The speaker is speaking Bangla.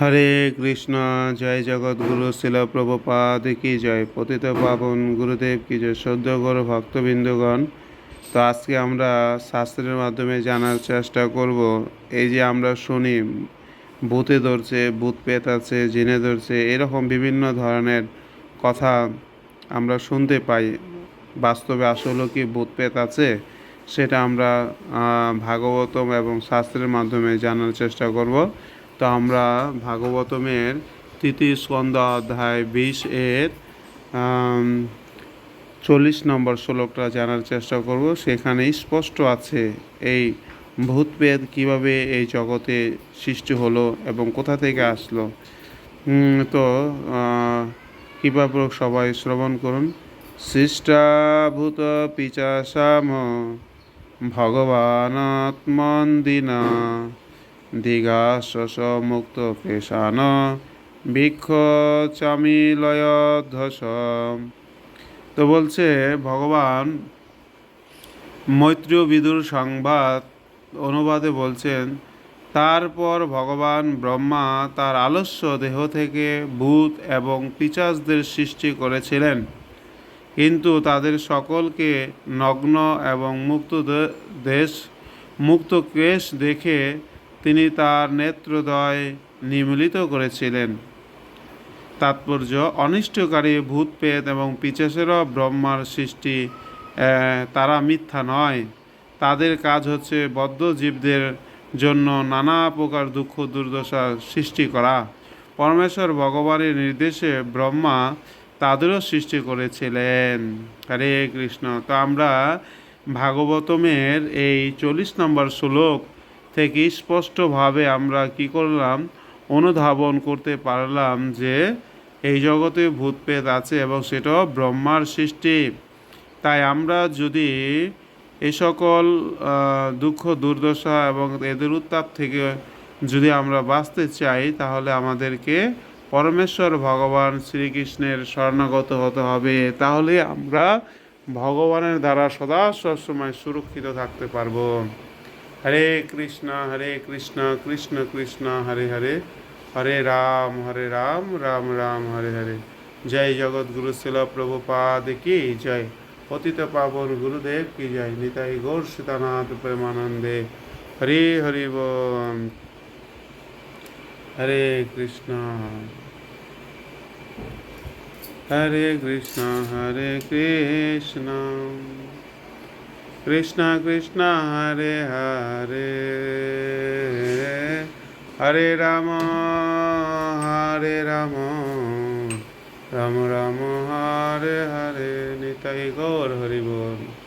হরে কৃষ্ণ, জয় জগৎগুরু, শিল প্রভুপাদ কি জয়? পতিত পাবন গুরুদেব কি জয়? সদ্য গুরু ভক্তবৃন্দগণ, তো আজকে আমরা শাস্ত্রের মাধ্যমে জানার চেষ্টা করব। এই যে আমরা শুনি, ভূতে ধরছে, ভূত পেত আছে, জিনে ধরছে, এরকম বিভিন্ন ধরনের কথা আমরা শুনতে পাই। বাস্তবে আসলে কি ভূত পেত আছে? সেটা আমরা ভাগবতম এবং শাস্ত্রের মাধ্যমে জানার চেষ্টা করব। তো আমরা ভাগবতমের তৃতীয় স্কন্দ অধ্যায় বিশ এর চল্লিশ নম্বর শ্লোকটা জানার চেষ্টা করব। সেখানে স্পষ্ট আছে এই ভূত পেদ কীভাবে এই জগতে সৃষ্টি হলো এবং কোথা থেকে আসলো। তো কৃপাপূর্বক সবাই শ্রবণ করুন। সৃষ্টাভূত পিচাসাম ভগবানাত্মন্দিনা। দীঘাশ্বাস মুক্ত পেশান বৃক্ষ চামিলয়ধ্বসম তো বলছে ভগবান মৈত্রীয় বিদুর সংবাদ অনুবাদে বলছেন, তারপর ভগবান ব্রহ্মা তার আলস্য দেহ থেকে ভূত এবং পিচাসদের সৃষ্টি করেছিলেন। কিন্তু তাদের সকলকে নগ্ন এবং মুক্ত দেশ, মুক্ত কেশ দেখে তিনি তার নেত্রদয় নিমিলিত করেছিলেন। তাৎপর্য, অনিষ্টকারী ভূত পেত এবং পিচাসেরও ব্রহ্মার সৃষ্টি তারা মিথ্যা নয়। তাদের কাজ হচ্ছে বদ্ধ জীবদের জন্য নানা প্রকার দুঃখ দুর্দশা সৃষ্টি করা। পরমেশ্বর ভগবানের নির্দেশে ব্রহ্মা তাদেরও সৃষ্টি করেছিলেন। হরে কৃষ্ণ। তো আমরা ভাগবতমের এই চল্লিশ নম্বর শ্লোক থেকে স্পষ্টভাবে আমরা কি করলাম? অনুধাবন করতে পারলাম যে এই জগতে ভূত প্রেত আছে এবং সেটাও ব্রহ্মার সৃষ্টি। তাই আমরা যদি এ সকল দুঃখ, দুর্দশা এবং এদের উত্তাপ থেকে যদি আমরা বাঁচতে চাই, তাহলে আমাদেরকে পরমেশ্বর ভগবান শ্রীকৃষ্ণের শরণাগত হতে হবে। তাহলে আমরা ভগবানের দ্বারা সদা সবসময় সুরক্ষিত থাকতে পারব। হরে কৃষ্ণ হরে কৃষ্ণ কৃষ্ণ কৃষ্ণ, হরে হরে। হরে রাম হরে রাম রাম রাম, হরে হরে। জয় জগৎগুরু শিল প্রভুপাদ কি জয়। পতিত পাবন গুরুদেব কি জয়। নিতাই গৌর সীতানাথ প্রেমানন্দে। হরে হরি বল। হরে কৃষ্ণ। হরে কৃষ্ণ হরে কৃষ্ণ। কৃষ্ণ কৃষ্ণ, হরে হরে। হরে রাম হরে রাম। রাম রাম, হরে হরে। নিতাই গৌর হরি বল